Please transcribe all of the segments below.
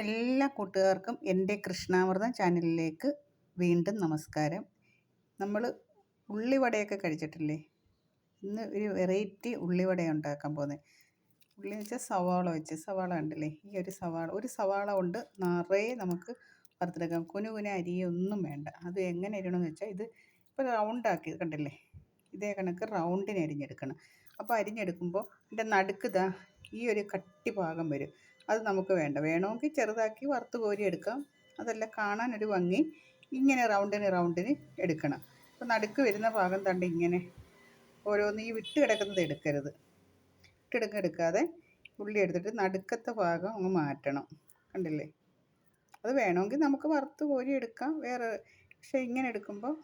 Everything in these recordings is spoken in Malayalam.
എല്ലാ കൂട്ടുകാർക്കും എന്റെ കൃഷ്ണാമൃതം ചാനലിലേക്ക് വീണ്ടും നമസ്കാരം. നമ്മൾ ഉള്ളിവടയൊക്കെ കഴിച്ചിട്ടില്ലേ? ഇന്ന് ഒരു വെറൈറ്റി ഉള്ളിവട ഉണ്ടാക്കാൻ പോകുന്നത് ഉള്ളി എന്ന് വെച്ചാൽ സവാള വെച്ച് സവാള ഉണ്ടല്ലേ ഈ ഒരു സവാള ഒരു സവാള കൊണ്ട് നിറയെ നമുക്ക് വറുത്തെടുക്കാം. കുനു കുന അരിയൊന്നും വേണ്ട. അത് എങ്ങനെ അരിയണമെന്ന് വെച്ചാൽ ഇത് ഇപ്പോൾ റൗണ്ടാക്കി കണ്ടില്ലേ? ഇതേ കണക്ക് റൗണ്ടിന് അരിഞ്ഞെടുക്കണം. അപ്പോൾ അരിഞ്ഞെടുക്കുമ്പോൾ ഇതിന്റെ നടുക്കുതാ ഈ ഒരു കട്ടി ഭാഗം വരും. അത് നമുക്ക് വേണ്ട. വേണമെങ്കിൽ ചെറുതാക്കി വറുത്ത് കോരി എടുക്കാം. അതല്ല ഒരു ഭംഗി. ഇങ്ങനെ റൗണ്ടിന് റൗണ്ടിന് എടുക്കണം. അപ്പോൾ നടുക്ക് വരുന്ന ഭാഗം തണ്ട് ഇങ്ങനെ ഓരോന്ന് ഈ വിട്ട് കിടക്കുന്നത് എടുക്കരുത്. വിട്ടെടുക്ക എടുക്കാതെ ഉള്ളി എടുത്തിട്ട് നടുക്കത്തെ ഭാഗം അങ്ങ് മാറ്റണം. കണ്ടില്ലേ? അത് വേണമെങ്കിൽ നമുക്ക് വറുത്ത് കോരി എടുക്കാം. വേറെ പക്ഷേ ഇങ്ങനെ എടുക്കുമ്പോൾ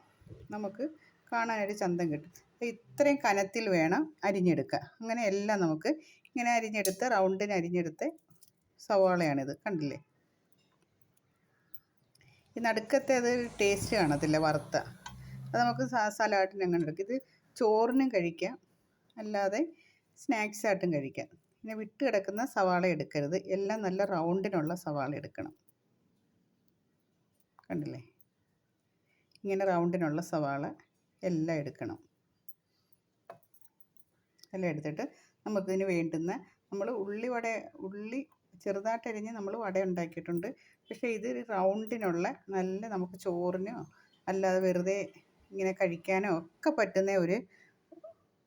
നമുക്ക് കാണാനൊരു ചന്തം കിട്ടും. ഇത്രയും കനത്തിൽ വേണം അരിഞ്ഞെടുക്കുക അങ്ങനെ എല്ലാം നമുക്ക് ഇങ്ങനെ അരിഞ്ഞെടുത്ത് റൗണ്ടിന് അരിഞ്ഞെടുത്ത് സവാളയാണിത് കണ്ടില്ലേ? ഈ നടുക്കത്തെ അത് ടേസ്റ്റ് കാണത്തില്ല വറുത്ത. അത് നമുക്ക് സലാഡിന് അങ്ങനെ എടുക്കും. ഇത് ചോറിനും കഴിക്കാം അല്ലാതെ സ്നാക്സ് ആയിട്ടും കഴിക്കാം. പിന്നെ വിട്ട് കിടക്കുന്ന സവാള എടുക്കരുത്. എല്ലാം നല്ല റൗണ്ടിനുള്ള സവാള എടുക്കണം. കണ്ടില്ലേ? ഇങ്ങനെ റൗണ്ടിനുള്ള സവാള എല്ലാം എടുക്കണം. എല്ലാം എടുത്തിട്ട് നമുക്കിതിന് വേണ്ടുന്ന നമ്മൾ ഉള്ളിവട ഉള്ളി ചെറുതായിട്ട് അരിഞ്ഞ് നമ്മൾ വട ഉണ്ടാക്കിയിട്ടുണ്ട് പക്ഷേ ഇത് റൗണ്ടിനുള്ള നല്ല നമുക്ക് ചോറിനോ അല്ലാതെ വെറുതെ ഇങ്ങനെ കഴിക്കാനോ ഒക്കെ പറ്റുന്ന ഒരു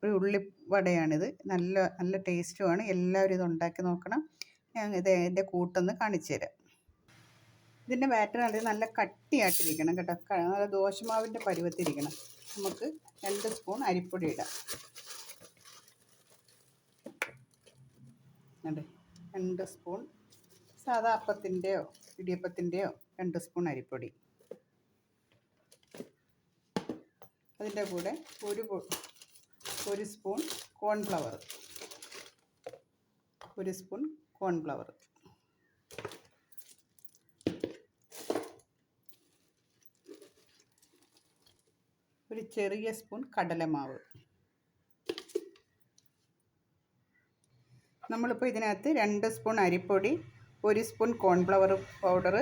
ഒരു ഉള്ളി വടയാണിത്. നല്ല നല്ല ടേസ്റ്റുമാണ് എല്ലാവരും ഇത് ഉണ്ടാക്കി നോക്കണം. ഞാൻ ഇത് എന്റെ കൂട്ടൊന്ന് കാണിച്ചു തരാം. ഇതിന്റെ ബാറ്റർ നല്ല നല്ല കട്ടിയായിട്ടിരിക്കണം കേട്ടോ. നല്ല ദോശമാവിന്റെ പരുവത്തിരിക്കണം. നമുക്ക് രണ്ട് സ്പൂൺ അരിപ്പൊടി ഇടാം. അതെ രണ്ട് സ്പൂൺ സാധാ അപ്പത്തിന്റെയോ ഇടിയപ്പത്തിന്റെയോ രണ്ട് സ്പൂൺ അരിപ്പൊടി. അതിന്റെ കൂടെ ഒരു ഒരു സ്പൂൺ കോൺഫ്ലവർ. ഒരു സ്പൂൺ കോൺഫ്ലവർ. ഒരു ചെറിയ സ്പൂൺ കടലമാവ്. നമ്മളിപ്പോൾ ഇതിനകത്ത് രണ്ട് സ്പൂൺ അരിപ്പൊടി ഒരു സ്പൂൺ കോൺഫ്ലവർ പൗഡർ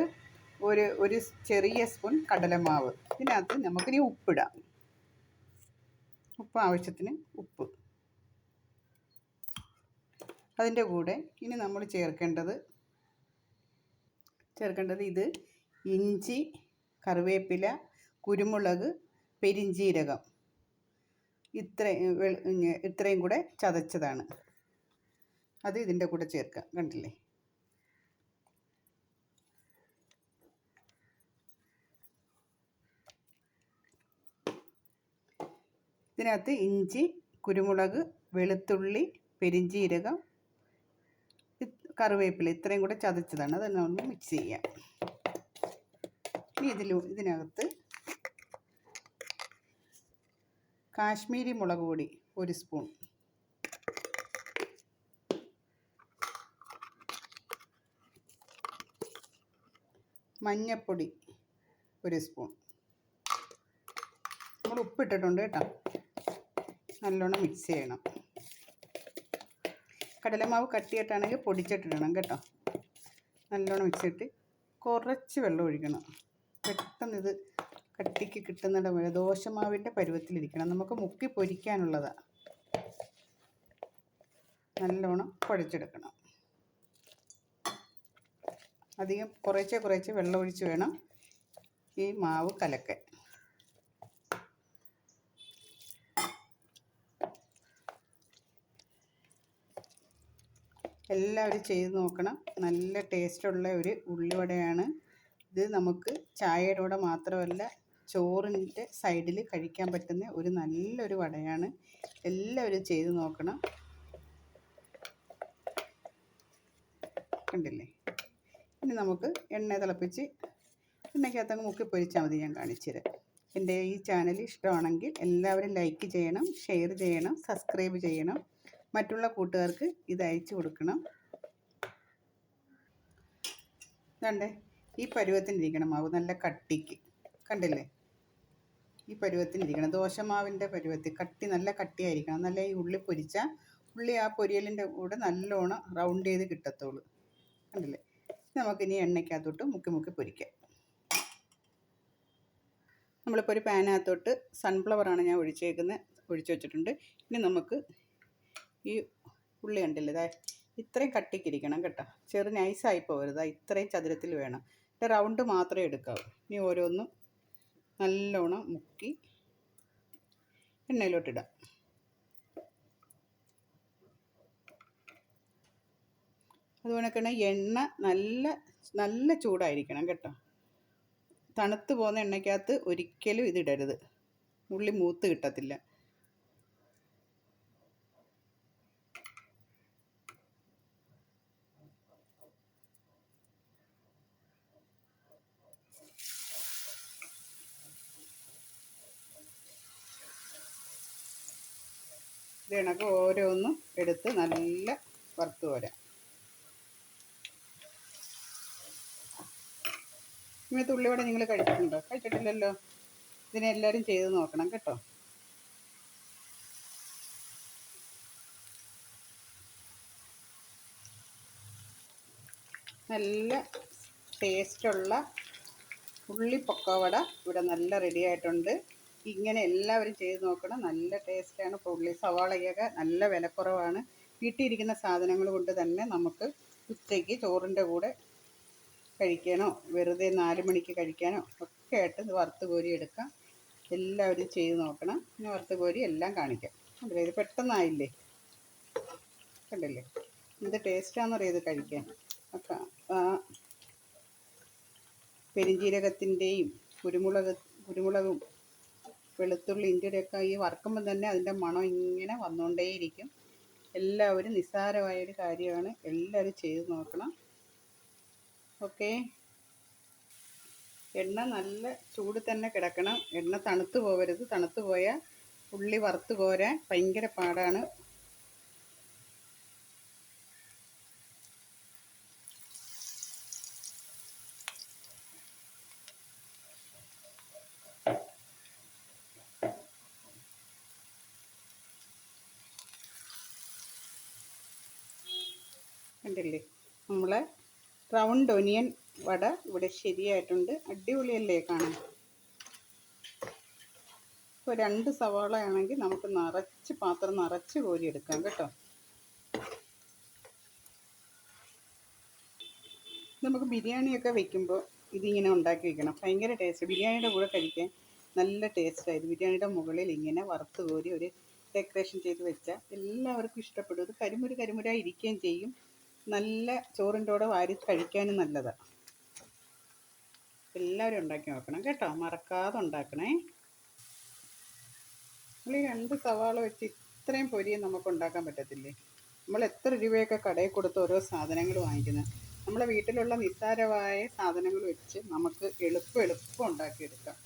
ഒരു ഒരു ചെറിയ സ്പൂൺ കടലമാവ്. ഇതിനകത്ത് നമുക്കിനി ഉപ്പിടാം. ഉപ്പ് ആവശ്യത്തിന് ഉപ്പ്. അതിന്റെ കൂടെ ഇനി നമ്മൾ ചേർക്കേണ്ടത് ചേർക്കേണ്ടത് ഇത് ഇഞ്ചി കറിവേപ്പില കുരുമുളക് പെരിഞ്ചീരകം. ഇത്ര ഇത്രയും കൂടെ ചതച്ചതാണ്. അത് ഇതിന്റെ കൂടെ ചേർക്കാം കണ്ടില്ലേ? ഇതിനകത്ത് ഇഞ്ചി കുരുമുളക് വെളുത്തുള്ളി പെരിഞ്ചീരകം കറിവേപ്പില ഇത്രയും കൂടെ ചതച്ചതാണ്. അത് നമ്മൾ മിക്സ് ചെയ്യാം. ഇനി ഇതിൽ ഇതിനകത്ത് കാശ്മീരി മുളക് പൊടി ഒരു സ്പൂൺ മഞ്ഞൾപ്പൊടി ഒരു സ്പൂൺ. നമ്മൾ ഉപ്പിട്ടിട്ടുണ്ട് കേട്ടോ. നല്ലോണം മിക്സ് ചെയ്യണം. കടലമാവ് കട്ടിയിട്ടാണെങ്കിൽ പൊടിച്ചിട്ടിടണം കേട്ടോ. നല്ലോണം മിക്സ് ചെയ്തിട്ട് കുറച്ച് വെള്ളം ഒഴിക്കണം. പെട്ടെന്ന് ഇത് കട്ടിക്ക് കിട്ടുന്നിടം വരെ ദോശമാവിന്റെ പരുവത്തിലിരിക്കണം. നമുക്ക് മുക്കി പൊരിക്കാനുള്ളതാണ് നല്ലോണം കുഴച്ചെടുക്കണം അധികം കുറേശ്ശെ കുറേശ്ശെ വെള്ളം ഒഴിച്ച് വേണം ഈ മാവ് കലക്കാൻ. എല്ലാവരും ചെയ്ത് നോക്കണം. നല്ല ടേസ്റ്റുള്ള ഒരു ഉള്ളിവടയാണ്. ഇത് നമുക്ക് ചായയുടെ കൂടെ മാത്രമല്ല ചോറിന്റെ സൈഡിൽ കഴിക്കാൻ പറ്റുന്ന ഒരു നല്ലൊരു വടയാണ്. എല്ലാവരും ചെയ്ത് നോക്കണം. കണ്ടില്ലേ? ഇനി നമുക്ക് എണ്ണ തിളപ്പിച്ച് എണ്ണയ്ക്കകത്തങ്ങ് മുക്കി പൊരിച്ചാൽ മതി ഞാൻ കാണിച്ചു തരാം എന്റെ ഈ ചാനൽ ഇഷ്ടമാണെങ്കിൽ എല്ലാവരും ലൈക്ക് ചെയ്യണം ഷെയർ ചെയ്യണം സബ്സ്ക്രൈബ് ചെയ്യണം. മറ്റുള്ള കൂട്ടുകാർക്ക് ഇത് അയച്ചു കൊടുക്കണം. കണ്ടേ? ഈ പരുവത്തിനിരിക്കണം മാവ് നല്ല കട്ടിക്ക്. കണ്ടില്ലേ? ഈ പരുവത്തിനിരിക്കണം ദോശമാവിന്റെ പരുവത്തിൽ കട്ടി നല്ല കട്ടിയായിരിക്കണം. നല്ല ഈ ഉള്ളി പൊരിച്ചാൽ ഉള്ളി ആ പൊരിയലിന്റെ കൂടെ നല്ലോണം റൗണ്ട് ചെയ്ത് കിട്ടത്തുള്ളൂ. കണ്ടില്ലേ? നമുക്കിനി എണ്ണയ്ക്കകത്തോട്ട് മുക്കി മുക്കി പൊരിക്കാം. നമ്മളിപ്പോൾ ഒരു പാനകത്തോട്ട് സൺഫ്ലവറാണ് ഞാൻ ഒഴിച്ചേക്കുന്നത് ഒഴിച്ചു വെച്ചിട്ടുണ്ട്. ഇനി നമുക്ക് ഈ ഉള്ളി ഉണ്ടല്ലേ ഇതാ ഇത്രയും കട്ടിക്കിരിക്കണം കേട്ടോ. ചെറു നൈസായി പോകരുത് ഇത്രയും ചതുരത്തിൽ വേണം. റൗണ്ട് മാത്രമേ എടുക്കാവൂ. ഇനി ഓരോന്നും നല്ലോണം മുക്കി എണ്ണയിലോട്ടിടാം. അതുപോലെ എണ്ണ നല്ല നല്ല ചൂടായിരിക്കണം കേട്ടോ. തണുത്ത് പോകുന്ന എണ്ണയ്ക്കകത്ത് ഒരിക്കലും ഇതിടരുത്. ഉള്ളി മൂത്ത് കിട്ടത്തില്ല. ഇത് കണക്ക് ഓരോന്നും എടുത്ത് നല്ല വറുത്ത് പോരാം. ഇങ്ങനത്തെ ഉള്ളിവട നിങ്ങൾ കഴിച്ചിട്ടുണ്ടോ? കഴിച്ചിട്ടില്ലല്ലോ. ഇതിനെ എല്ലാവരും ചെയ്ത് നോക്കണം കേട്ടോ. നല്ല ടേസ്റ്റുള്ള ഉള്ളി പൊക്കവട ഇവിടെ നല്ല റെഡി ആയിട്ടുണ്ട്. ഇങ്ങനെ എല്ലാവരും ചെയ്ത് നോക്കണം. നല്ല ടേസ്റ്റാണ് ഇപ്പോൾ ഉള്ളി സവാളയൊക്കെ നല്ല വിലക്കുറവാണ്. വീട്ടിലിരിക്കുന്ന സാധനങ്ങൾ കൊണ്ട് തന്നെ നമുക്ക് ഉച്ചയ്ക്ക് ചോറിന്റെ കൂടെ കഴിക്കാനോ വെറുതെ നാല് മണിക്ക് കഴിക്കാനോ ഒക്കെ ആയിട്ട് ഇത് വറുത്ത് കോരി എടുക്കാം. എല്ലാവരും ചെയ്ത് നോക്കണം. പിന്നെ വറുത്ത് കോരി എല്ലാം കാണിക്കാം. അല്ലേ ഇത് പെട്ടെന്നായില്ലേ? കണ്ടില്ലേ? എന്ത് ടേസ്റ്റാണെന്നറിയാം ഇത് കഴിക്കാൻ? അപ്പം ആ പെരിഞ്ജീരകത്തിന്റെയും കുരുമുളക് കുരുമുളകും വെളുത്തുള്ളി ഇഞ്ചിയുടെയൊക്കെ ഈ വറുക്കുമ്പം തന്നെ അതിന്റെ മണം ഇങ്ങനെ വന്നുകൊണ്ടേയിരിക്കും എല്ലാവരും നിസ്സാരമായൊരു കാര്യമാണ്. എല്ലാവരും ചെയ്ത് നോക്കണം. ഓക്കെ. എണ്ണ നല്ല ചൂട് തന്നെ കിടക്കണം. എണ്ണ തണുത്ത് പോകരുത് തണുത്ത് പോയാൽ ഉള്ളി വറുത്ത് പോരാൻ ഭയങ്കര പാടാണ്. കണ്ടില്ലേ? നമ്മളെ റൗണ്ട് ഒനിയൻ വട ഇവിടെ ശരിയായിട്ടുണ്ട്. അടിപൊളിയല്ലേ കാണാൻ? ഇപ്പോൾ രണ്ട് സവാള ആണെങ്കിൽ നമുക്ക് നിറച്ച് പാത്രം നിറച്ച് കോരിയെടുക്കാം കേട്ടോ. നമുക്ക് ബിരിയാണിയൊക്കെ വെക്കുമ്പോൾ ഇതിങ്ങനെ ഉണ്ടാക്കി വെക്കണം. ഭയങ്കര ടേസ്റ്റ് ബിരിയാണിയുടെ കൂടെ കഴിക്കാൻ നല്ല ടേസ്റ്റായത് ബിരിയാണിയുടെ മുകളിൽ ഇങ്ങനെ വറുത്ത് കോരി ഒരു ഡെക്കറേഷൻ ചെയ്ത് വെച്ചാൽ എല്ലാവർക്കും ഇഷ്ടപ്പെടും. ഇത് കരിമുരു കരിമുരായി ഇരിക്കുകയും ചെയ്യും. നല്ല ചോറിന്റെ കൂടെ വാരി കഴിക്കാനും നല്ലതാണ് എല്ലാവരും ഉണ്ടാക്കി നോക്കണം കേട്ടോ. മറക്കാതെ ഉണ്ടാക്കണേ. നമ്മൾ ഈ രണ്ട് സവാള വെച്ച് ഇത്രയും പൊരിയും നമുക്ക് ഉണ്ടാക്കാൻ പറ്റത്തില്ലേ? നമ്മൾ എത്ര രൂപയൊക്കെ കടയിൽ കൊടുത്ത് ഓരോ സാധനങ്ങൾ വാങ്ങിക്കുന്നത് നമ്മളെ വീട്ടിലുള്ള നിസ്സാരമായ സാധനങ്ങൾ വെച്ച് നമുക്ക് എളുപ്പം എളുപ്പം ഉണ്ടാക്കിയെടുക്കാം.